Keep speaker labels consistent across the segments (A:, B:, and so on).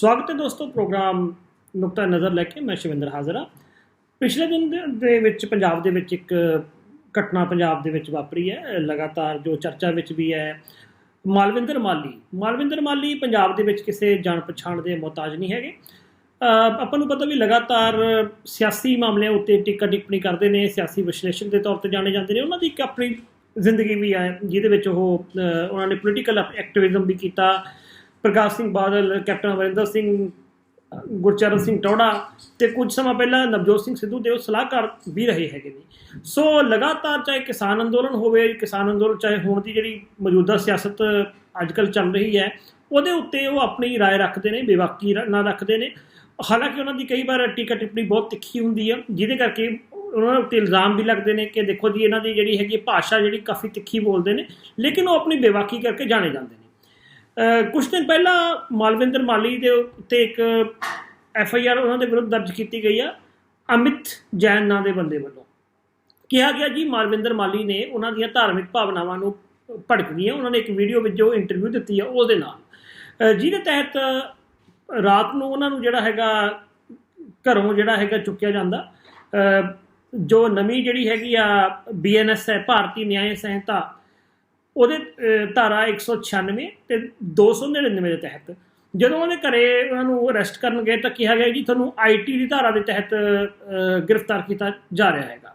A: ਸਵਾਗਤ ਹੈ ਦੋਸਤੋ ਪ੍ਰੋਗਰਾਮ ਨੁਕਤਾ ਨਜ਼ਰ ਲੈ ਕੇ। ਮੈਂ ਸ਼ਿਵਿੰਦਰ ਹਾਜ਼ਰ ਹਾਂ। ਪਿਛਲੇ ਦਿਨ ਦੇ- ਵਿੱਚ ਪੰਜਾਬ ਦੇ ਵਿੱਚ ਇੱਕ ਘਟਨਾ ਪੰਜਾਬ ਦੇ ਵਿੱਚ ਵਾਪਰੀ ਹੈ। ਲਗਾਤਾਰ ਜੋ ਚਰਚਾ ਵਿੱਚ ਵੀ ਹੈ, ਮਾਲਵਿੰਦਰ ਮਾਲੀ। ਮਾਲਵਿੰਦਰ ਮਾਲੀ ਪੰਜਾਬ ਦੇ ਵਿੱਚ ਕਿਸੇ ਜਾਣ ਪਛਾਣ ਦੇ ਮੁਹਤਾਜ ਨਹੀਂ ਹੈਗੇ। ਆਪਾਂ ਨੂੰ ਪਤਾ ਵੀ ਲਗਾਤਾਰ ਸਿਆਸੀ ਮਾਮਲਿਆਂ ਉੱਤੇ ਟਿੱਕਾ ਟਿੱਪਣੀ ਕਰਦੇ ਨੇ, ਸਿਆਸੀ ਵਿਸ਼ਲੇਸ਼ਕ ਦੇ ਤੌਰ ਤੇ ਜਾਣੇ ਜਾਂਦੇ ਨੇ। ਉਹਨਾਂ ਦੀ ਇੱਕ ਆਪਣੀ ਜ਼ਿੰਦਗੀ ਵੀ ਹੈ ਜਿਹਦੇ ਵਿੱਚ ਉਹ ਉਹਨਾਂ ਨੇ ਪੋਲੀਟੀਕਲ ਐਕਟਿਵਿਜ਼ਮ ਵੀ ਕੀਤਾ। ਪ੍ਰਕਾਸ਼ ਸਿੰਘ ਬਾਦਲ ਕੈਪਟਨ ਅਮਰਿੰਦਰ ਸਿੰਘ ਅਹ ਗੁਰਚਰਨ ਸਿੰਘ ਟੌੜਾ ਤੇ ਕੁਝ ਸਮਾਂ ਪਹਿਲਾਂ ਨਵਜੋਤ ਸਿੰਘ ਸਿੱਧੂ ਦੇ ਉਹ ਸਲਾਹਕਾਰ ਵੀ ਰਹੇ ਹੈਗੇ ਨੇ ਸੋ ਲਗਾਤਾਰ ਚਾਹੇ ਕਿਸਾਨ ਅੰਦੋਲਨ ਹੋਵੇ ਕਿਸਾਨ ਅੰਦੋਲਨ ਚਾਹੇ ਹੁਣ ਦੀ ਜਿਹੜੀ ਮੌਜੂਦਾ ਸਿਆਸਤ ਅੱਜਕੱਲ ਚੱਲ ਰਹੀ ਹੈ ਉਹਦੇ ਉੱਤੇ ਉਹ ਆਪਣੀ رائے ਰੱਖਦੇ ਨੇ ਬੇਵਾਕੀ ਰ- ਨਾਲ ਰੱਖਦੇ ਨੇ ਹਾਲਾਂਕਿ ਉਹਨਾਂ ਦੀ ਕਈ ਵਾਰ ਟੀਕਾ ਟਿੱਪਣੀ ਬਹੁਤ ਤਿੱਖੀ ਹੁੰਦੀ ਹੈ ਜਿਹਦੇ ਕਰਕੇ ਉਹਨਾਂ ਉੱਤੇ ਇਲਜ਼ਾਮ ਵੀ ਲੱਗਦੇ ਨੇ ਕਿ ਦੇਖੋ ਜੀ ਇਹਨਾਂ ਦੀ ਜਿਹੜੀ ਹੈਗੀ ਭਾਸ਼ਾ ਜਿਹੜੀ ਕਾਫੀ ਤਿੱਖੀ ਬੋਲਦੇ ਨੇ ਲੇਕਿਨ ਉਹ ਆਪਣੀ ਬੇਵਾਕੀ ਕਰਕੇ ਜਾਣੇ ਜਾਂਦੇ ਨੇ ਕੁਝ ਦਿਨ ਪਹਿਲਾਂ ਮਾਲਵਿੰਦਰ ਮਾਲੀ ਦੇ ਉੱਤੇ ਇੱਕ ਐਫ ਆਈ ਆਰ ਉਹਨਾਂ ਦੇ ਵਿਰੁੱਧ ਦਰਜ ਕੀਤੀ ਗਈ ਆ, ਅਮਿਤ ਜੈਨ ਨਾਂ ਦੇ ਬੰਦੇ ਵੱਲੋਂ। ਕਿਹਾ ਗਿਆ ਜੀ, ਮਾਲਵਿੰਦਰ ਮਾਲੀ ਨੇ ਉਹਨਾਂ ਦੀਆਂ ਧਾਰਮਿਕ ਭਾਵਨਾਵਾਂ ਨੂੰ ਭੜਕਦੀਆਂ, ਉਹਨਾਂ ਨੇ ਇੱਕ ਵੀਡੀਓ ਵਿੱਚ ਜੋ ਇੰਟਰਵਿਊ ਦਿੱਤੀ ਆ, ਉਹਦੇ ਨਾਲ। ਜਿਹਦੇ ਤਹਿਤ ਰਾਤ ਨੂੰ ਉਹਨਾਂ ਨੂੰ ਜਿਹੜਾ ਹੈਗਾ, ਘਰੋਂ ਜਿਹੜਾ ਹੈਗਾ ਚੁੱਕਿਆ ਜਾਂਦਾ। ਜੋ ਨਵੀਂ ਜਿਹੜੀ ਹੈਗੀ ਆ ਬੀਐਨਐਸ ਹੈ, ਭਾਰਤੀ ਨਿਆਂ ਸੰਹਿਤਾ ਉਹਦੇ ਅਹ, ਧਾਰਾ 196 ਤੇ 299 ਦੇ ਤਹਿਤ। ਜਦੋਂ ਉਹਦੇ ਘਰੇ ਉਹਨਾਂ ਨੂੰ ਅਰੈਸਟ ਕਰਨ ਗਏ ਤਾਂ ਕਿਹਾ ਗਿਆ ਜੀ ਤੁਹਾਨੂੰ ਆਈਟੀ ਦੀ ਧਾਰਾ ਦੇ ਤਹਿਤ ਗ੍ਰਿਫਤਾਰ ਕੀਤਾ ਜਾ ਰਿਹਾ ਹੈਗਾ।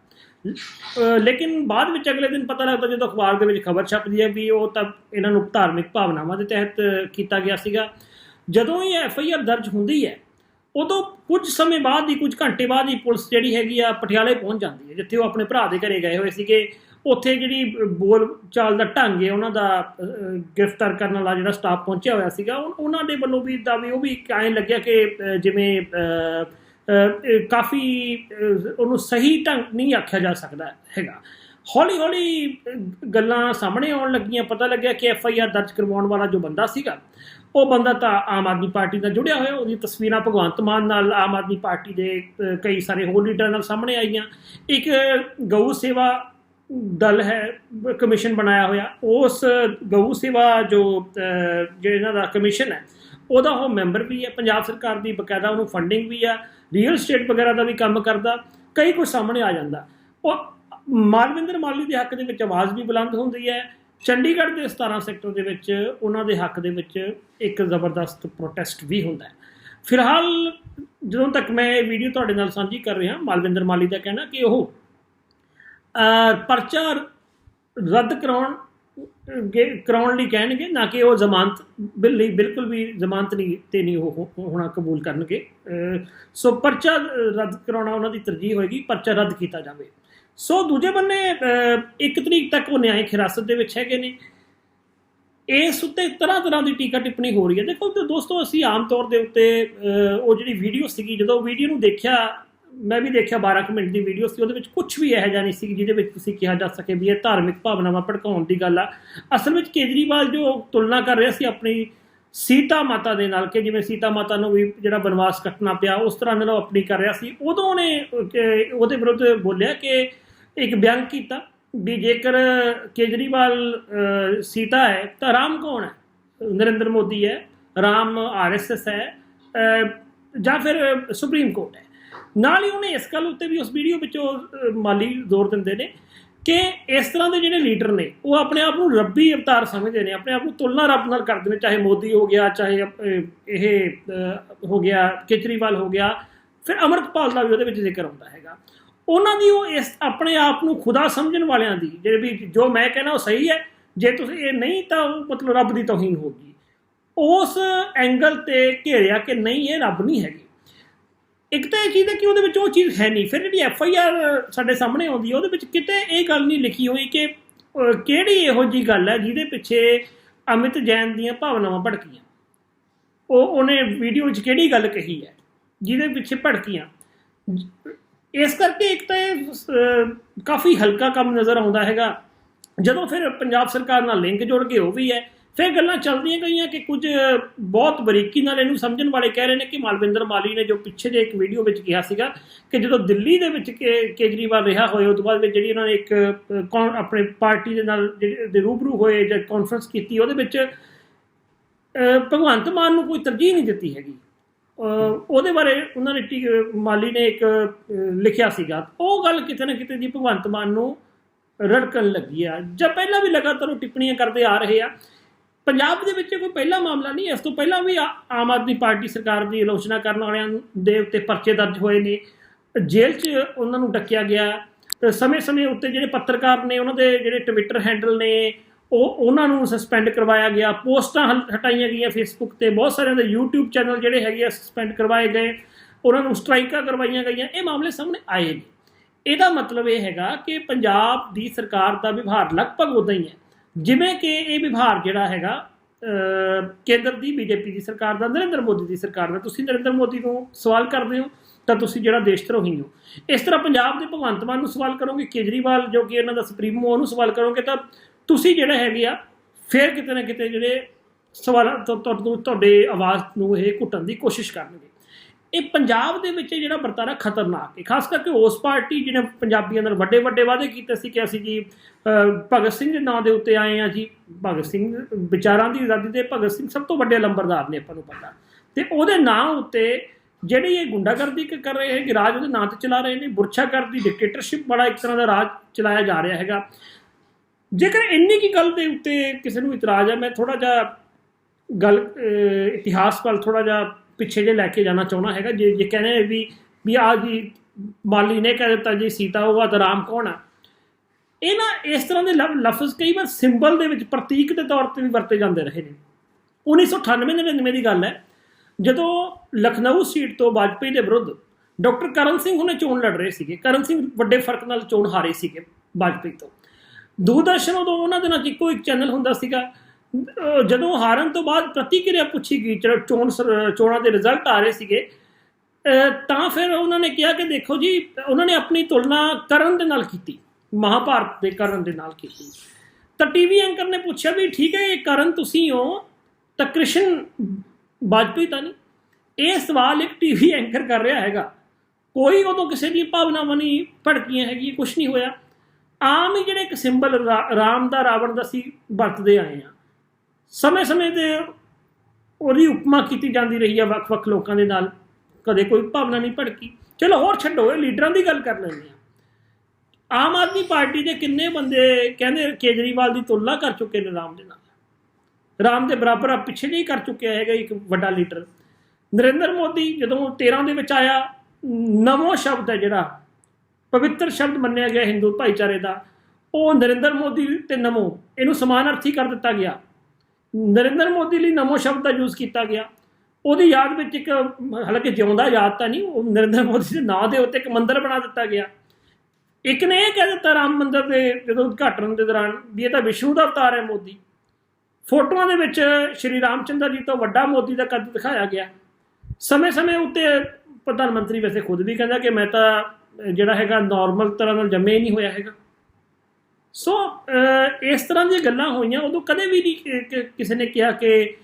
A: ਲੇਕਿਨ ਬਾਅਦ ਵਿੱਚ ਅਗਲੇ ਦਿਨ ਪਤਾ ਲੱਗਦਾ ਜਦੋਂ ਅਖਬਾਰ ਦੇ ਵਿੱਚ ਖਬਰ ਛਪਦੀ ਹੈ ਵੀ ਉਹ ਤਾਂ ਇਹਨਾਂ ਨੂੰ ਧਾਰਮਿਕ ਭਾਵਨਾਵਾਂ ਦੇ ਤਹਿਤ ਕੀਤਾ ਗਿਆ ਸੀਗਾ। ਜਦੋਂ ਇਹ ਐਫ ਆਈ ਆਰ ਦਰਜ ਹੁੰਦੀ ਹੈ ਉਦੋਂ ਕੁਝ ਸਮੇਂ ਬਾਅਦ ਹੀ ਕੁਝ ਘੰਟੇ ਬਾਅਦ ਹੀ ਪੁਲਿਸ ਜਿਹੜੀ ਹੈਗੀ ਆ ਪਟਿਆਲੇ ਪਹੁੰਚ ਜਾਂਦੀ ਹੈ ਜਿੱਥੇ ਉਹ ਆਪਣੇ ਭਰਾ ਦੇ ਘਰੇ ਗਏ ਹੋਏ ਸੀਗੇ। ਉੱਥੇ ਜਿਹੜੀ ਬੋਲ ਚਾਲ ਦਾ ਢੰਗ ਹੈ, ਉਹਨਾਂ ਦਾ ਗ੍ਰਿਫਤਾਰ ਕਰਨ ਵਾਲਾ ਜਿਹੜਾ ਸਟਾਫ ਪਹੁੰਚਿਆ ਹੋਇਆ ਸੀਗਾ ਉਹਨਾਂ ਦੇ ਵੱਲੋਂ ਵੀ ਦਾ ਵੀ ਉਹ ਵੀ ਐਂ ਲੱਗਿਆ ਕਿ ਜਿਵੇਂ ਕਾਫੀ ਉਹਨੂੰ ਸਹੀ ਢੰਗ ਨਹੀਂ ਆਖਿਆ ਜਾ ਸਕਦਾ ਹੈਗਾ। ਹੌਲੀ ਹੌਲੀ ਗੱਲਾਂ ਸਾਹਮਣੇ ਆਉਣ ਲੱਗੀਆਂ, ਪਤਾ ਲੱਗਿਆ ਕਿ ਐਫ ਆਈ ਆਰ ਦਰਜ ਕਰਵਾਉਣ ਵਾਲਾ ਜੋ ਬੰਦਾ ਸੀਗਾ, ਉਹ ਬੰਦਾ ਤਾਂ ਆਮ ਆਦਮੀ ਪਾਰਟੀ ਨਾਲ ਜੁੜਿਆ ਹੋਇਆ ਉਹਦੀ ਤਸਵੀਰਾਂ ਭਗਵੰਤ ਮਾਨ ਨਾਲ ਆਮ ਆਦਮੀ ਪਾਰਟੀ ਦੇ ਕਈ ਸਾਰੇ ਹੋਰ ਲੀਡਰਾਂ ਨਾਲ ਸਾਹਮਣੇ ਆਈਆਂ। ਇੱਕ ਗਊ ਸੇਵਾ ਦਲ ਹੈ, ਕਮਿਸ਼ਨ ਬਣਾਇਆ ਹੋਇਆ, ਉਸ ਗਊ ਸੇਵਾ ਜੋ ਜਿਹੜਾ ਇਹਨਾਂ ਦਾ ਕਮਿਸ਼ਨ ਹੈ, ਉਹਦਾ ਉਹ ਮੈਂਬਰ ਵੀ ਹੈ, ਪੰਜਾਬ ਸਰਕਾਰ ਦੀ ਬਕਾਇਦਾ ਉਹਨੂੰ ਫੰਡਿੰਗ ਵੀ ਆ ਰੀਅਲ ਸਟੇਟ ਵਗੈਰਾ ਦਾ ਵੀ ਕੰਮ ਕਰਦਾ, ਕਈ ਕੁਝ ਸਾਹਮਣੇ ਆ ਜਾਂਦਾ। ਉਹ ਮਾਲਵਿੰਦਰ ਮਾਲੀ ਦੇ ਹੱਕ ਦੇ ਵਿੱਚ ਆਵਾਜ਼ ਵੀ ਬੁਲੰਦ ਹੁੰਦੀ ਹੈ, ਚੰਡੀਗੜ੍ਹ ਦੇ 17 ਸੈਕਟਰ ਦੇ ਵਿੱਚ ਉਹਨਾਂ ਦੇ ਹੱਕ ਦੇ ਵਿੱਚ ਇੱਕ ਜ਼ਬਰਦਸਤ ਪ੍ਰੋਟੈਸਟ ਵੀ ਹੁੰਦਾ ਹੈ। ਫਿਲਹਾਲ ਜਦੋਂ ਤੱਕ ਮੈਂ ਇਹ ਵੀਡੀਓ ਤੁਹਾਡੇ ਨਾਲ ਸਾਂਝੀ ਕਰ ਰਿਹਾ, ਮਾਲਵਿੰਦਰ ਮਾਲੀ ਦਾ ਕਹਿਣਾ ਕਿ ਉਹ ਪਰਚਾ ਰੱਦ ਕਰਾਉਣ ਕਰਾਉਣ ਲਈ ਕਹਿਣਗੇ ਨਾ ਕਿ ਉਹ ਜ਼ਮਾਨਤ ਬਿਲ ਲਈ ਬਿਲਕੁਲ ਵੀ ਜ਼ਮਾਨਤ ਨਹੀਂ ਤੇ ਨਹੀਂ ਉਹ ਹੋ- ਹੋਣਾ ਕਬੂਲ ਕਰਨਗੇ। ਸੋ ਪਰਚਾ ਰੱਦ ਕਰਾਉਣਾ ਉਹਨਾਂ ਦੀ ਤਰਜੀਹ ਹੋਏਗੀ ਪਰਚਾ ਰੱਦ ਕੀਤਾ ਜਾਵੇ। ਸੋ ਦੂਜੇ ਬੰਨੇ ਅਹ, ਇੱਕ ਤਰੀਕ ਤੱਕ ਉਹ ਨਿਆਇਕ ਹਿਰਾਸਤ ਦੇ ਵਿੱਚ ਹੈਗੇ ਨੇ। ਇਸ ਉੱਤੇ ਤਰ੍ਹਾਂ ਤਰ੍ਹਾਂ ਦੀ ਟੀਕਾ ਟਿੱਪਣੀ ਹੋ ਰਹੀ ਹੈ। ਦੇਖੋ ਤੇ ਦੋਸਤੋ ਅਸੀਂ ਆਮ ਤੌਰ ਦੇ ਉੱਤੇ ਉਹ ਜਿਹੜੀ ਵੀਡੀਓ ਸੀਗੀ ਜਦੋਂ ਵੀਡੀਓ ਨੂੰ ਦੇਖਿਆ ਮੈਂ ਵੀ ਦੇਖਿਆ 12 ਕੁ ਮਿੰਟ ਦੀ ਵੀਡੀਓ ਸੀ, ਉਹਦੇ ਵਿੱਚ ਕੁਝ ਵੀ ਇਹੋ ਜਿਹਾ ਨਹੀਂ ਸੀ ਜਿਹਦੇ ਵਿੱਚ ਤੁਸੀਂ ਕਿਹਾ ਜਾ ਸਕੇ ਵੀ ਇਹ ਧਾਰਮਿਕ ਭਾਵਨਾਵਾਂ ਭੜਕਾਉਣ ਦੀ ਗੱਲ ਆ। ਅਸਲ ਵਿੱਚ ਕੇਜਰੀਵਾਲ ਜੋ ਤੁਲਨਾ ਕਰ ਰਿਹਾ ਸੀ ਆਪਣੀ ਸੀਤਾ ਮਾਤਾ ਦੇ ਨਾਲ ਕਿ ਜਿਵੇਂ ਸੀਤਾ ਮਾਤਾ ਨੂੰ ਵੀ ਜਿਹੜਾ ਬਨਵਾਸ ਕੱਟਣਾ ਪਿਆ, ਉਸ ਤਰ੍ਹਾਂ ਨਾਲ ਉਹ ਆਪਣੀ ਕਰ ਰਿਹਾ ਸੀ। ਉਦੋਂ ਉਹਨੇ ਉਹਦੇ ਵਿਰੁੱਧ ਬੋਲਿਆ ਕਿ ਇੱਕ ਬਿਆਨ ਕੀਤਾ ਵੀ ਜੇਕਰ ਕੇਜਰੀਵਾਲ ਸੀਤਾ ਹੈ ਤਾਂ ਰਾਮ ਕੌਣ ਹੈ? ਨਰਿੰਦਰ ਮੋਦੀ ਹੈ, ਰਾਮ ਆਰਐਸਐਸ ਹੈ ਜਾਂ ਫਿਰ ਸੁਪਰੀਮ ਕੋਰਟ ਹੈ। ਨਾਲ ਹੀ ਉਹਨੇ ਇਸ ਗੱਲ ਉੱਤੇ ਵੀ ਉਸ ਵੀਡੀਓ ਵਿੱਚ ਉਹ, ਮਾਲੀ ਜ਼ੋਰ ਦਿੰਦੇ ਨੇ ਕਿ ਇਸ ਤਰ੍ਹਾਂ ਦੇ ਜਿਹੜੇ ਲੀਡਰ ਨੇ ਉਹ ਆਪਣੇ ਆਪ ਨੂੰ ਰੱਬੀ ਅਵਤਾਰ ਸਮਝਦੇ ਨੇ ਆਪਣੇ ਆਪ ਨੂੰ ਤੁਲਨਾ ਰੱਬ ਨਾਲ ਕਰਦੇ ਨੇ ਚਾਹੇ ਮੋਦੀ ਹੋ ਗਿਆ ਚਾਹੇ ਇਹ ਹੋ ਗਿਆ ਕੇਜਰੀਵਾਲ ਹੋ ਗਿਆ ਫਿਰ ਅਮਰਤਪਾਲ ਦਾ ਵੀ ਉਹਦੇ ਵਿੱਚ ਜ਼ਿਕਰ ਆਉਂਦਾ ਹੈਗਾ। ਉਹਨਾਂ ਦੀ ਉਹ ਇਸ ਆਪਣੇ ਆਪ ਨੂੰ ਖੁਦਾ ਸਮਝਣ ਵਾਲਿਆਂ ਦੀ ਜਿਹੜੇ ਵੀ ਜੋ ਮੈਂ ਕਹਿੰਦਾ ਉਹ ਸਹੀ ਹੈ ਜੇ ਤੁਸੀਂ ਇਹ ਨਹੀਂ ਤਾਂ ਉਹ ਮਤਲਬ ਰੱਬ ਦੀ ਤੋਹੀਨ ਹੋਗੀ ਉਸ ਐਂਗਲ ਤੇ ਘੇਰਿਆ ਕਿ ਨਹੀਂ ਇਹ ਰੱਬ ਨਹੀਂ ਹੈਗੀ। ਇੱਕ ਤਾਂ ਇਹ ਚੀਜ਼ ਹੈ ਕਿ ਉਹਦੇ ਵਿੱਚ ਉਹ ਚੀਜ਼ ਹੈ ਨਹੀਂ। ਫਿਰ ਜਿਹੜੀ ਐਫ ਆਈ ਆਰ ਸਾਡੇ ਸਾਹਮਣੇ ਆਉਂਦੀ ਹੈ, ਉਹਦੇ ਵਿੱਚ ਕਿਤੇ ਇਹ ਗੱਲ ਨਹੀਂ ਲਿਖੀ ਹੋਈ ਕਿ ਕਿਹੜੀ ਇਹੋ ਜੀ ਗੱਲ ਹੈ ਜਿਹਦੇ ਪਿੱਛੇ ਅਮਿਤ ਜੈਨ ਦੀਆਂ ਭਾਵਨਾਵਾਂ ਭੜਕੀਆਂ। ਉਹ, ਉਹਨੇ ਵੀਡੀਓ 'ਚ ਕਿਹੜੀ ਗੱਲ ਕਹੀ ਹੈ ਜਿਹਦੇ ਪਿੱਛੇ ਭੜਕੀਆਂ। ਇਸ ਕਰਕੇ ਇੱਕ ਤਾਂ ਇਹ ਕਾਫੀ ਹਲਕਾ ਕੰਮ ਨਜ਼ਰ ਆਉਂਦਾ ਹੈਗਾ। ਜਦੋਂ ਫਿਰ ਪੰਜਾਬ ਸਰਕਾਰ ਨਾਲ ਲਿੰਕ ਜੋੜ ਕੇ ਉਹ ਵੀ ਹੈ ਫਿਰ ਗੱਲਾਂ ਚੱਲਦੀਆਂ ਗਈਆਂ ਕਿ ਕੁਝ ਬਹੁਤ ਬਰੀਕੀ ਨਾਲ ਇਹਨੂੰ ਸਮਝਣ ਵਾਲੇ ਕਹਿ ਰਹੇ ਨੇ ਕਿ ਮਾਲਵਿੰਦਰ ਮਾਲੀ ਨੇ ਜੋ ਪਿੱਛੇ ਜੇ ਇੱਕ ਵੀਡੀਓ ਵਿੱਚ ਕਿਹਾ ਸੀਗਾ ਕਿ ਜਦੋਂ ਦਿੱਲੀ ਦੇ ਵਿੱਚ ਕੇ- ਕੇਜਰੀਵਾਲ ਰਿਹਾ ਹੋਏ ਉਸ ਤੋਂ ਬਾਅਦ ਵਿੱਚ ਜਿਹੜੀ ਉਹਨਾਂ ਨੇ ਇੱਕ ਅਹ, ਆਪਣੇ ਪਾਰਟੀ ਦੇ ਨਾਲ ਜਿਹੜੇ ਰੂਬਰੂ ਹੋਏ ਜਾਂ ਕਾਨਫਰੰਸ ਕੀਤੀ ਉਹਦੇ ਵਿੱਚ ਭਗਵੰਤ ਮਾਨ ਨੂੰ ਕੋਈ ਤਰਜੀਹ ਨਹੀਂ ਦਿੱਤੀ ਹੈਗੀ। ਉਹਦੇ ਬਾਰੇ ਉਹਨਾਂ ਨੇ ਟੀ- ਮਾਲੀ ਨੇ ਇੱਕ ਲਿਖਿਆ ਸੀਗਾ। ਉਹ ਗੱਲ ਕਿਤੇ ਨਾ ਕਿਤੇ ਜੀ ਭਗਵੰਤ ਮਾਨ ਨੂੰ ਰੜਕਣ ਲੱਗੀ ਆ। ਜਾਂ ਪਹਿਲਾਂ ਵੀ ਲਗਾਤਾਰ ਉਹ ਟਿੱਪਣੀਆਂ ਕਰਦੇ ਆ ਰਹੇ ਆ। ਪੰਜਾਬ ਦੇ ਵਿੱਚ ਕੋਈ ਪਹਿਲਾ ਮਾਮਲਾ ਨਹੀਂ, ਇਸ ਤੋਂ ਪਹਿਲਾਂ ਵੀ ਆਮ ਆਦਮੀ ਪਾਰਟੀ ਸਰਕਾਰ ਦੀ ਆਲੋਚਨਾ ਕਰਨ ਵਾਲਿਆਂ ਦੇ ਉੱਤੇ ਪਰਚੇ ਦਰਜ ਹੋਏ ਨੇ। ਜੇਲ੍ਹ 'ਚ ਉਹਨਾਂ ਨੂੰ ਡੱਕਿਆ ਗਿਆ। ਸਮੇਂ-ਸਮੇਂ ਉੱਤੇ ਜਿਹੜੇ ਪੱਤਰਕਾਰ ਨੇ, ਉਹਨਾਂ ਦੇ ਜਿਹੜੇ ਟਵਿੱਟਰ ਹੈਂਡਲ ਨੇ, ਉਹ, ਉਹਨਾਂ ਨੂੰ ਸਸਪੈਂਡ ਕਰਵਾਇਆ ਗਿਆ। ਪੋਸਟਾਂ ਹਟਾਈਆਂ ਗਈਆਂ ਫੇਸਬੁੱਕ ਤੇ। ਬਹੁਤ ਸਾਰਿਆਂ ਦੇ YouTube ਚੈਨਲ ਜਿਹੜੇ ਹੈਗੇ ਆ ਸਸਪੈਂਡ ਕਰਵਾਏ ਗਏ। ਉਹਨਾਂ ਨੂੰ ਸਟ੍ਰਾਈਕਾਂ ਕਰਵਾਈਆਂ ਗਈਆਂ। ਇਹ ਮਾਮਲੇ ਸਾਹਮਣੇ ਆਏ ਨੇ। ਇਹਦਾ ਮਤਲਬ ਇਹ ਹੈਗਾ ਕਿ ਪੰਜਾਬ ਦੀ ਸਰਕਾਰ ਦਾ ਵਿਵਹਾਰ ਲਗਭਗ ਉਦਾਂ ਹੀ ਹੈ। ਜਿਵੇਂ ਕਿ ਇਹ ਵਿਵਹਾਰ ਜਿਹੜਾ ਹੈਗਾ ਕੇਂਦਰ ਦੀ ਬੀਜੇਪੀ ਦੀ ਸਰਕਾਰ ਦਾ, ਨਰਿੰਦਰ ਮੋਦੀ ਦੀ ਸਰਕਾਰ ਦਾ। ਤੁਸੀਂ ਨਰਿੰਦਰ ਮੋਦੀ ਨੂੰ ਸਵਾਲ ਕਰਦੇ ਹੋ, ਤਾਂ ਤੁਸੀਂ ਜਿਹੜਾ ਦੇਸ਼ ਧਰੋਹੀ ਹੋ ਇਸ ਤਰ੍ਹਾਂ ਪੰਜਾਬ ਦੇ ਭਗਵੰਤ ਮਾਨ ਨੂੰ ਸਵਾਲ ਕਰੋਗੇ, ਕੇਜਰੀਵਾਲ ਜੋ ਕਿ ਇਹਨਾਂ ਦਾ ਸੁਪਰੀਮੋ ਉਹਨੂੰ ਸਵਾਲ ਕਰੋਗੇ, ਤਾਂ ਤੁਸੀਂ ਜਿਹੜੇ ਹੈਗੇ ਆ, ਫੇਰ ਕਿਤੇ ਨਾ ਕਿਤੇ ਜਿਹੜੇ ਸਵਾਲ ਤੁਹਾਨੂੰ ਤੁਹਾਡੇ ਆਵਾਜ਼ ਨੂੰ ਇਹ ਘੁੱਟਣ ਦੀ ਕੋਸ਼ਿਸ਼ ਕਰਨਗੇ। ਇਹ ਪੰਜਾਬ ਦੇ ਵਿੱਚ ਜਿਹੜਾ ਵਰਤਾਰਾ ਖਤਰਨਾਕ ਹੈ, ਖਾਸ ਕਰਕੇ ਉਸ ਪਾਰਟੀ ਜਿਹਨੇ ਪੰਜਾਬੀਆਂ ਨਾਲ ਵੱਡੇ ਵੱਡੇ ਵਾਅਦੇ ਕੀਤੇ ਸੀ ਕਿ ਅਸੀਂ ਜੀ ਭਗਤ ਸਿੰਘ ਦੇ ਨਾਂ ਦੇ ਉੱਤੇ ਆਏ ਆ ਜੀ। ਭਗਤ ਸਿੰਘ ਵਿਚਾਰਾਂ ਦੀ ਆਜ਼ਾਦੀ ਦੇ ਭਗਤ ਸਿੰਘ ਸਭ ਤੋਂ ਵੱਡੇ ਲੰਬਰਦਾਰ ਨੇ ਆਪਾਂ ਨੂੰ ਪਤਾ। ਤੇ ਉਹਦੇ ਨਾਂ ਉੱਤੇ ਜਿਹੜੀ ਇਹ ਗੁੰਡਾਗਰਦੀ ਕਰ ਰਹੇ ਹੈਗੇ, ਰਾਜ ਉਹਦੇ ਨਾਂ ਤੇ ਚਲਾ ਰਹੇ ਨੇ। ਬੁਰਛਾਗਰਦੀ ਡਿਕਟੇਟਰਸ਼ਿਪ ਬੜਾ ਇੱਕ ਤਰ੍ਹਾਂ ਦਾ ਰਾਜ ਚਲਾਇਆ ਜਾ ਰਿਹਾ ਹੈਗਾ। ਜੇਕਰ ਇੰਨੀ ਕੀ ਗੱਲ ਦੇ ਉੱਤੇ ਕਿਸੇ ਨੂੰ ਇਤਰਾਜ਼ ਹੈ, ਮੈਂ ਥੋੜਾ ਜਿਹਾ ਗੱਲ ਇਤਿਹਾਸ ਵੱਲ ਥੋੜਾ ਜਿਹਾ ਪਿੱਛੇ ਜੇ ਲੈ ਕੇ ਜਾਣਾ ਚਾਹੁੰਦਾ ਹੈਗਾ, ਜੇ ਜੇ ਕਹਿੰਦੇ ਵੀ ਵੀ ਆ ਜੀ ਮਾਲੀ ਨੇ ਕਹਿ ਦਿੱਤਾ ਜੀ ਸੀਤਾ ਹੋਗਾ ਤਾਂ ਰਾਮ ਕੌਣ ਆ? ਇਹ ਨਾ ਇਸ ਤਰ੍ਹਾਂ ਦੇ ਲਫ਼- ਲਫ਼ਜ਼ ਕਈ ਵਾਰ ਸਿੰਬਲ ਦੇ ਵਿੱਚ, ਪ੍ਰਤੀਕ ਦੇ ਤੌਰ ਤੇ ਵੀ ਵਰਤੇ ਜਾਂਦੇ ਰਹੇ ਨੇ। 1998 99 ਦੀ ਗੱਲ ਹੈ, ਜਦੋਂ ਲਖਨਊ ਸੀਟ ਤੋਂ ਵਾਜਪੇਈ ਦੇ ਵਿਰੁੱਧ ਡਾਕਟਰ ਕਰਨ ਸਿੰਘ ਹੁਣੇ ਚੋਣ ਲੜ ਰਹੇ ਸੀਗੇ, ਕਰਨ ਸਿੰਘ ਵੱਡੇ ਫ਼ਰਕ ਨਾਲ ਚੋਣ ਹਾਰੇ ਸੀਗੇ ਵਾਜਪੇਈ ਤੋਂ। ਦੂਰਦਰਸ਼ਨ ਉਦੋਂ ਉਹਨਾਂ ਦੇ ਨਾਲ ਇੱਕੋ ਇੱਕ ਚੈਨਲ ਹੁੰਦਾ ਸੀਗਾ ਜਦੋਂ ਹਾਰਨ ਤੋਂ ਬਾਅਦ ਪ੍ਰਤੀਕਿਰਿਆ ਪੁੱਛੀ ਗਈ, ਚਲੋ ਚੋਣ ਸਰ- ਚੋਣਾਂ ਦੇ ਰਿਜ਼ਲਟ ਆ ਰਹੇ ਸੀਗੇ ਤਾਂ ਫਿਰ ਉਹਨਾਂ ਨੇ ਕਿਹਾ ਕਿ ਦੇਖੋ ਜੀ, ਉਹਨਾਂ ਨੇ ਆਪਣੀ ਤੁਲਨਾ ਕਰਨ ਦੇ ਨਾਲ ਕੀਤੀ, ਮਹਾਭਾਰਤ ਦੇ ਕਰਨ ਦੇ ਨਾਲ ਕੀਤੀ। ਤਾਂ ਟੀਵੀ ਐਂਕਰ ਨੇ ਪੁੱਛਿਆ ਵੀ ਠੀਕ ਹੈ, ਇਹ ਕਰਨ ਤੁਸੀਂ ਹੋ, ਤਾਂ ਕ੍ਰਿਸ਼ਨ ਵਾਜਪੇਈ ਤਾਂ ਨਹੀਂ। ਇਹ ਸਵਾਲ ਇੱਕ ਟੀਵੀ ਐਂਕਰ ਕਰ ਰਿਹਾ ਹੈਗਾ। ਕੋਈ ਉਦੋਂ ਕਿਸੇ ਦੀ ਭਾਵਨਾਵਾਂ ਨਹੀਂ ਭੜਕੀਆਂ ਹੈਗੀਆਂ ਕੁਝ ਨਹੀਂ ਹੋਇਆ। ਆਮ ਹੀ ਜਿਹੜੇ ਇੱਕ ਸਿੰਬਲ ਰਾਮ ਦਾ ਰਾਵਣ ਦਾ ਸੀ ਵਰਤਦੇ ਆਏ ਆ ਸਮੇਂ-ਸਮੇਂ ਤੇ ਉਹਦੀ ਉਪਮਾ ਕੀਤੀ ਜਾਂਦੀ ਰਹੀ ਹੈ ਵੱਖ-ਵੱਖ ਲੋਕਾਂ ਦੇ ਨਾਲ। ਕਦੇ ਕੋਈ ਭਾਵਨਾ ਨਹੀਂ ਭੜਕੀ। ਚਲੋ, ਹੋਰ ਛੱਡੋ, ਇਹ ਲੀਡਰਾਂ ਦੀ ਗੱਲ ਕਰ ਲੈਂਦੇ ਆ ਆਮ ਆਦਮੀ ਪਾਰਟੀ ਦੇ ਕਿੰਨੇ ਬੰਦੇ ਕਹਿੰਦੇ ਕੇਜਰੀਵਾਲ ਦੀ ਤੁਲਨਾ ਕਰ ਚੁੱਕੇ ਨੇ ਰਾਮ ਦੇ ਨਾਲ। ਰਾਮ ਦੇ ਬਰਾਬਰ ਆ, ਪਿੱਛੇ ਨਹੀਂ ਕਰ ਚੁੱਕਿਆ ਹੈਗਾ ਇੱਕ ਵੱਡਾ ਲੀਡਰ। ਨਰਿੰਦਰ ਮੋਦੀ ਜਦੋਂ 13 ਦੇ ਵਿੱਚ ਆਇਆ, ਨਵੋ ਸ਼ਬਦ ਹੈ ਜਿਹੜਾ, ਪਵਿੱਤਰ ਸ਼ਬਦ ਮੰਨਿਆ ਗਿਆ ਹਿੰਦੂ ਭਾਈਚਾਰੇ ਦਾ। ਉਹ ਨਰਿੰਦਰ ਮੋਦੀ ਤੇ ਨਮੋ, ਇਹਨੂੰ ਸਮਾਨ ਅਰਥੀ ਕਰ ਦਿੱਤਾ ਗਿਆ। ਨਰਿੰਦਰ ਮੋਦੀ ਲਈ ਨਮੋ ਸ਼ਬਦ ਦਾ ਯੂਜ਼ ਕੀਤਾ ਗਿਆ। ਉਹਦੀ ਯਾਦ ਵਿੱਚ ਇੱਕ, ਹਾਲਾਂਕਿ ਜਿਉਂਦਾ ਯਾਦ ਤਾਂ ਨਹੀਂ, ਉਹ ਨਰਿੰਦਰ ਮੋਦੀ ਦੇ ਨਾਂ ਦੇ ਉੱਤੇ ਇੱਕ ਮੰਦਿਰ ਬਣਾ ਦਿੱਤਾ ਗਿਆ। ਇੱਕ ਨੇ ਇਹ ਕਹਿ ਦਿੱਤਾ ਰਾਮ ਮੰਦਿਰ ਦੇ ਜਦੋਂ ਉਦਘਾਟਨ ਦੇ ਦੌਰਾਨ ਵੀ ਇਹ ਤਾਂ ਵਿਸ਼ਨੂੰ ਦਾ ਅਵਤਾਰ ਹੈ ਮੋਦੀ। ਫੋਟੋਆਂ ਦੇ ਵਿੱਚ ਸ਼੍ਰੀ ਰਾਮਚੰਦਰ ਜੀ ਤੋਂ ਵੱਡਾ ਮੋਦੀ ਦਾ ਕੱਦ ਦਿਖਾਇਆ ਗਿਆ। ਸਮੇਂ-ਸਮੇਂ ਉੱਤੇ ਪ੍ਰਧਾਨ ਮੰਤਰੀ ਵੈਸੇ ਖੁਦ ਵੀ ਕਹਿੰਦਾ ਕਿ ਮੈਂ ਤਾਂ ਜਿਹੜਾ ਹੈਗਾ ਨਾਰਮਲ ਤਰ੍ਹਾਂ ਨਾਲ ਜੰਮੇ ਹੀ ਨਹੀਂ ਹੋਇਆ ਹੈਗਾ। ਸੋ ਇਸ ਤਰ੍ਹਾਂ ਦੀਆਂ ਗੱਲਾਂ ਹੋਈਆਂ, ਉਦੋਂ ਕਦੇ ਵੀ ਨਹੀਂ ਕਿਸੇ ਨੇ ਕਿਹਾ ਕਿ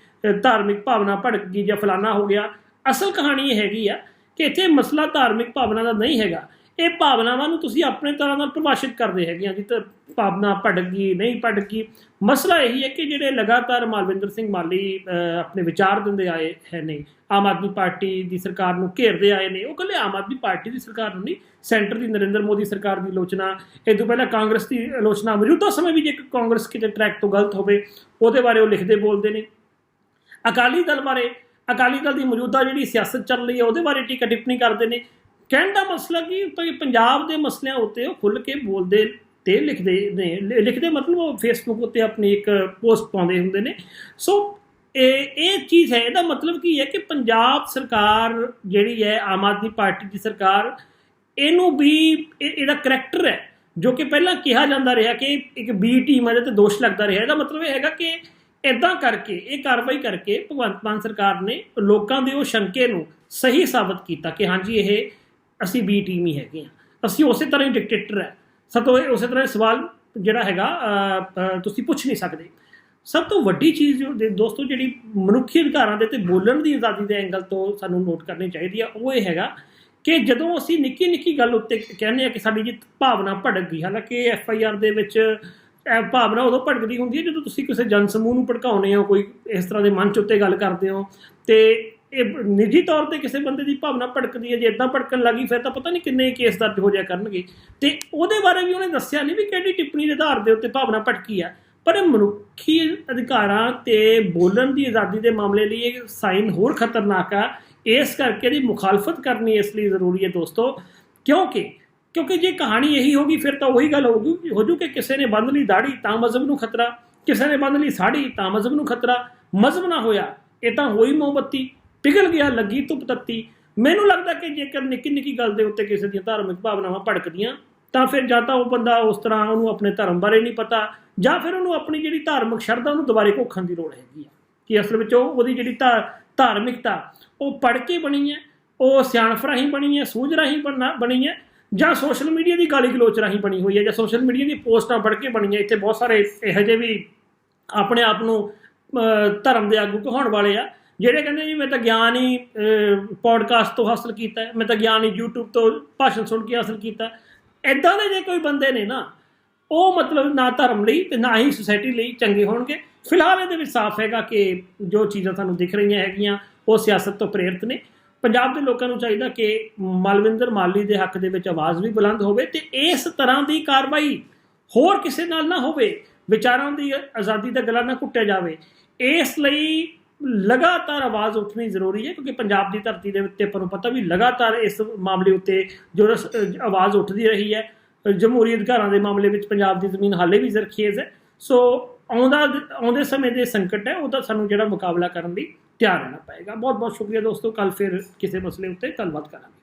A: ਧਾਰਮਿਕ ਭਾਵਨਾ ਭੜਕ ਗਈ ਜਾਂ ਫਲਾਨਾ ਹੋ ਗਿਆ। ਅਸਲ ਕਹਾਣੀ ਇਹ ਹੈਗੀ ਆ ਕਿ ਇੱਥੇ ਮਸਲਾ ਧਾਰਮਿਕ ਭਾਵਨਾ ਦਾ ਨਹੀਂ ਹੈਗਾ। ਇਹ ਭਾਵਨਾਵਾਂ ਨੂੰ ਤੁਸੀਂ ਆਪਣੇ ਤਰ੍ਹਾਂ ਨਾਲ ਪ੍ਰਭਾਸ਼ਿਤ ਕਰਦੇ ਹੈਗੇ ਆ ਜਿੱਤ ਭਾਵਨਾ ਭੜਕ ਗਈ ਨਹੀਂ ਭੜਕ ਮਸਲਾ ਇਹੀ ਹੈ ਕਿ ਜਿਹੜੇ ਲਗਾਤਾਰ ਮਾਲਵਿੰਦਰ ਸਿੰਘ ਮਾਲੀ ਅਹ, ਆਪਣੇ ਵਿਚਾਰ ਦਿੰਦੇ ਆਏ ਹੈ ਨੇ ਆਮ ਆਦਮੀ ਪਾਰਟੀ ਦੀ ਸਰਕਾਰ ਨੂੰ ਘੇਰਦੇ ਆਏ ਨੇ ਉਹ ਕੱਲੇ ਆਮ ਆਦਮੀ ਪਾਰਟੀ ਦੀ ਸਰਕਾਰ ਨੂੰ ਨਹੀਂ ਸੈਂਟਰ ਦੀ ਨਰਿੰਦਰ ਮੋਦੀ ਸਰਕਾਰ ਦੀ ਆਲੋਚਨਾ ਇਹ ਤੋਂ ਪਹਿਲਾਂ ਕਾਂਗਰਸ ਦੀ ਆਲੋਚਨਾ ਮੌਜੂਦਾ ਸਮੇਂ ਵੀ ਜੇ ਕਾਂਗਰਸ ਕਿਤੇ ਟਰੈਕ ਤੋਂ ਗਲਤ ਹੋਵੇ ਉਹਦੇ ਬਾਰੇ ਉਹ ਲਿਖਦੇ ਬੋਲਦੇ ਨੇ। ਅਕਾਲੀ ਦਲ ਬਾਰੇ ਅਕਾਲੀ ਦਲ ਦੀ ਮੌਜੂਦਾ ਜਿਹੜੀ ਸਿਆਸਤ ਚੱਲ ਰਹੀ ਹੈ ਉਹਦੇ ਬਾਰੇ ਟੀਕਾ ਟਿੱਪਣੀ ਕਰਦੇ ਨੇ। ਕਹਿਣ ਦਾ ਮਸਲਾ ਕਿ ਪ- ਪੰਜਾਬ ਦੇ ਮਸਲਿਆਂ ਉੱਤੇ ਉਹ ਖੁੱਲ ਕੇ ਬੋਲਦੇ ਤੇ ਲਿਖਦੇ ਨੇ, ਲਿ- ਲਿਖਦੇ ਮਤਲਬ ਉਹ ਫੇਸਬੁੱਕ ਉੱਤੇ ਆਪਣੀ ਇੱਕ ਪੋਸਟ ਪਾਉਂਦੇ ਹੁੰਦੇ ਨੇ। ਸੋ ਇਹ ਇਹ ਚੀਜ਼ ਹੈ, ਇਹਦਾ ਮਤਲਬ ਕੀ ਹੈ ਕਿ ਪੰਜਾਬ ਸਰਕਾਰ ਜਿਹੜੀ ਹੈ, ਆਮ ਆਦਮੀ ਪਾਰਟੀ ਦੀ ਸਰਕਾਰ, ਇਹਨੂੰ ਵੀ ਇਹ- ਇਹਦਾ ਕਰੈਕਟਰ ਹੈ, ਜੋ ਕਿ ਪਹਿਲਾਂ ਕਿਹਾ ਜਾਂਦਾ ਰਿਹਾ ਕਿ ਇੱਕ ਬੀ ਟੀਮ ਹੈ ਤੇ ਦੋਸ਼ ਲੱਗਦਾ ਰਿਹਾ। ਇਹਦਾ ਮਤਲਬ ਇਹ ਹੈਗਾ ਕਿ ਇਦਾਂ ਕਰਕੇ, ਇਹ ਕਾਰਵਾਈ ਕਰਕੇ ਭਗਵੰਤ ਮਾਨ ਸਰਕਾਰ ਨੇ ਲੋਕਾਂ ਦੇ ਉਹ ਸ਼ੰਕੇ ਨੂੰ ਸਹੀ ਸਾਬਤ ਕੀਤਾ ਕਿ ਹਾਂਜੀ, ਇਹ ਅਸੀਂ ਬੀ ਟੀਮ ਹੀ ਹੈਗੇ ਆ ਅਸੀਂ ਉਸੇ ਤਰ੍ਹਾਂ ਹੀ ਡਿਕਟੇਟਰ ਹੈ। ਸਤੋ ਇਹ ਉਸੇ ਤਰ੍ਹਾਂ ਸਵਾਲ ਜਿਹੜਾ ਹੈਗਾ ਤੁਸੀਂ ਪੁੱਛ ਨਹੀਂ ਸਕਦੇ। ਸਭ ਤੋਂ ਵੱਡੀ ਚੀਜ਼ ਦੋਸਤੋ, ਜਿਹੜੀ ਮਨੁੱਖੀ ਅਧਿਕਾਰਾਂ ਦੇ ਤੇ ਬੋਲਣ ਦੀ ਆਜ਼ਾਦੀ ਦੇ ਐਂਗਲ ਤੋਂ ਸਾਨੂੰ ਨੋਟ ਕਰਨੀ ਚਾਹੀਦੀ ਆ, ਉਹ ਇਹ ਹੈਗਾ ਕਿ ਜਦੋਂ ਅਸੀਂ ਨਿੱਕੀ ਨਿੱਕੀ ਗੱਲ ਉੱਤੇ ਕਹਿੰਦੇ ਆ ਕਿ ਸਾਡੀ ਜੀ ਭਾਵਨਾ ਭੜਕ ਗਈ ਹਾਲਾਂਕਿ ਐਫ ਆਈ ਆਰ ਦੇ ਵਿੱਚ ਇਹ ਭਾਵਨਾ ਉਦੋਂ ਭੜਕਦੀ ਹੁੰਦੀ ਹੈ ਜਦੋਂ ਤੁਸੀਂ ਕਿਸੇ ਜਨ ਸਮੂਹ ਨੂੰ ਭੜਕਾਉਂਦੇ ਹੋ, ਕੋਈ ਇਸ ਤਰ੍ਹਾਂ ਦੇ ਮੰਚ ਉੱਤੇ ਗੱਲ ਕਰਦੇ ਹੋ ਤੇ ਇਹ ਨਿੱਜੀ ਤੌਰ ਤੇ ਕਿਸੇ ਬੰਦੇ ਦੀ ਭਾਵਨਾ ਭੜਕਦੀ ਹੈ, ਜੇ ਇਦਾਂ ਭੜਕਣ ਲੱਗੀ, ਫਿਰ ਤਾਂ ਪਤਾ ਨਹੀਂ ਕਿੰਨੇ ਕੇਸ ਦਰਜ ਹੋ ਜਾਇਆ ਕਰਨਗੇ। ਤੇ ਉਹਦੇ ਬਾਰੇ ਵੀ ਉਹਨੇ ਦੱਸਿਆ ਨਹੀਂ ਵੀ ਕਿਹੜੀ ਟਿੱਪਣੀ ਦੇ ਆਧਾਰ ਦੇ ਉੱਤੇ ਭਾਵਨਾ ਭੜਕੀ ਆ। ਪਰ ਮਨੁੱਖੀ ਅਧਿਕਾਰਾਂ ਤੇ ਬੋਲਣ ਦੀ ਆਜ਼ਾਦੀ ਦੇ ਮਾਮਲੇ ਲਈ ਇਹ ਸਾਈਨ ਹੋਰ ਖਤਰਨਾਕ ਆ। ਇਸ ਕਰਕੇ ਇਹਦੀ ਮੁਖਾਲਫਤ ਕਰਨੀ ਇਸ ਲਈ ਜ਼ਰੂਰੀ ਹੈ ਦੋਸਤੋ। ਕਿਉਂਕਿ ਕਿਉਂਕਿ ਜੇ ਕਹਾਣੀ ਇਹੀ ਹੋਗੀ ਫਿਰ ਤਾਂ ਉਹੀ ਗੱਲ ਹੋਊਗੀ, ਹੋ ਜੂ ਕਿ ਕਿਸੇ ਨੇ ਬੰਦ ਲਈ ਦਾੜੀ ਤਾਂ ਮਜ਼ਹਬ ਨੂੰ ਖਤਰਾ, ਕਿਸੇ ਨੇ ਬੰਦ ਲਈ ਸਾੜੀ ਤਾਂ ਮਜ਼ਹਬ ਨੂੰ ਖਤਰਾ। ਮਜ਼ਹਬ ਨਾ ਹੋਇਆ, ਇਹ ਤਾਂ ਹੋਈ ਮੋਮਬੱਤੀ। ਪਿਘਲ ਗਿਆ, ਲੱਗੀ ਧੁੱਪ ਤੱਤੀ। ਮੈਨੂੰ ਲੱਗਦਾ ਕਿ ਜੇਕਰ ਨਿੱਕੀ ਨਿੱਕੀ ਗੱਲ ਦੇ ਉੱਤੇ ਕਿਸੇ ਦੀਆਂ ਧਾਰਮਿਕ ਭਾਵਨਾਵਾਂ ਭੜਕਦੀਆਂ, ਤਾਂ ਫਿਰ ਜਾਂ ਤਾਂ ਉਹ ਬੰਦਾ ਉਸ ਤਰ੍ਹਾਂ ਉਹਨੂੰ ਆਪਣੇ ਧਰਮ ਬਾਰੇ ਨਹੀਂ ਪਤਾ, ਜਾਂ ਫਿਰ ਉਹਨੂੰ ਆਪਣੀ ਜਿਹੜੀ ਧਾਰਮਿਕ ਸ਼ਰਧਾ, ਉਹਨੂੰ ਦੁਬਾਰੇ ਘੋਖਣ ਦੀ ਲੋੜ ਹੈਗੀ ਆ। ਕਿ ਅਸਲ ਵਿੱਚ ਉਹ ਉਹਦੀ ਜਿਹੜੀ ਧਾ- ਧਾਰਮਿਕਤਾ, ਉਹ ਪੜ੍ਹ ਕੇ ਬਣੀ ਹੈ, ਉਹ ਸਿਆਣਪ ਰਾਹੀਂ ਬਣੀ ਹੈ, ਸੂਝ ਰਾਹੀਂ ਬਣਨਾ ਬਣੀ ਹੈ, ਜਾਂ ਸੋਸ਼ਲ ਮੀਡੀਆ ਦੀ ਗਾਲੀ ਗਲੋਚ ਰਾਹੀਂ ਬਣੀ ਹੋਈ ਹੈ, ਜਾਂ ਸੋਸ਼ਲ ਮੀਡੀਆ ਦੀ ਪੋਸਟਾਂ ਪੜ੍ਹ ਕੇ ਬਣੀ ਹੈ ਇੱਥੇ ਬਹੁਤ ਸਾਰੇ ਇਹੋ ਜਿਹੇ ਵੀ ਆਪਣੇ ਆਪ ਨੂੰ ਧਰਮ ਦੇ ਆਗੂ ਕਹਾਉਣ ਵਾਲੇ ਆ। ਜਿਹੜੇ ਕਹਿੰਦੇ ਜੀ, ਮੈਂ ਤਾਂ ਗਿਆਨ ਹੀ ਪੋਡਕਾਸਟ ਤੋਂ ਹਾਸਲ ਕੀਤਾ ਮੈਂ ਤਾਂ ਗਿਆਨ ਹੀ YouTube ਤੋਂ ਭਾਸ਼ਣ ਸੁਣ ਕੇ ਹਾਸਲ ਕੀਤਾ ਐਦਾਂ ਦੇ ਜੇ ਕੋਈ ਬੰਦੇ ਨੇ ਨਾ, ਉਹ ਮਤਲਬ ਨਾ ਧਰਮ ਲਈ ਤੇ ਨਾ ਹੀ ਸੁਸਾਇਟੀ ਲਈ ਚੰਗੇ ਹੋਣਗੇ। ਫਿਲਹਾਲ ਇਹਦੇ ਵਿੱਚ ਸਾਫ਼ ਹੈਗਾ ਕਿ ਜੋ ਚੀਜ਼ਾਂ ਤੁਹਾਨੂੰ ਦਿਖ ਰਹੀਆਂ ਹੈਗੀਆਂ, ਉਹ ਸਿਆਸਤ ਤੋਂ ਪ੍ਰੇਰਿਤ ਨੇ। ਪੰਜਾਬ ਦੇ ਲੋਕਾਂ ਨੂੰ ਚਾਹੀਦਾ ਕਿ ਮਲਵਿੰਦਰ ਮਾਲੀ ਦੇ ਹੱਕ ਦੇ ਵਿੱਚ ਆਵਾਜ਼ ਵੀ ਬੁਲੰਦ ਹੋਵੇ ਤੇ ਇਸ ਤਰ੍ਹਾਂ ਦੀ ਕਾਰਵਾਈ ਹੋਰ ਕਿਸੇ ਨਾਲ ਨਾ ਹੋਵੇ, ਵਿਚਾਰਾਂ ਦੀ ਆਜ਼ਾਦੀ ਦਾ ਗਲਾ ਨਾ ਘੁੱਟਿਆ ਜਾਵੇ। ਇਸ ਲਈ ਲਗਾਤਾਰ ਆਵਾਜ਼ ਉੱਠਣੀ ਜ਼ਰੂਰੀ ਹੈ, ਕਿਉਂਕਿ ਪੰਜਾਬ ਦੀ ਧਰਤੀ ਦੇ ਉੱਤੇ ਆਪਾਂ ਨੂੰ ਪਤਾ ਵੀ ਲਗਾਤਾਰ ਇਸ ਮਾਮਲੇ ਉੱਤੇ ਜੋ ਰਸ- ਆਵਾਜ਼ ਉੱਠਦੀ ਰਹੀ ਹੈ ਜਮਹੂਰੀ ਅਧਿਕਾਰਾਂ ਦੇ ਮਾਮਲੇ ਵਿੱਚ ਪੰਜਾਬ ਦੀ ਜ਼ਮੀਨ ਹਾਲੇ ਵੀ ਜ਼ਰਖੇਜ਼ ਹੈ। ਸੋ ਆਉਂਦਾ ਆਉਂਦੇ ਸਮੇਂ ਦੇ ਸੰਕਟ ਹੈ, ਉਹਦਾ ਸਾਨੂੰ ਜਿਹੜਾ ਮੁਕਾਬਲਾ ਕਰਨ ਲਈ ਤਿਆਰ ਰਹਿਣਾ ਪਏਗਾ। ਬਹੁਤ ਬਹੁਤ ਸ਼ੁਕਰੀਆ ਦੋਸਤੋ ਕੱਲ ਫਿਰ ਕਿਸੇ ਮਸਲੇ ਉੱਤੇ ਗੱਲਬਾਤ ਕਰਾਂਗੇ।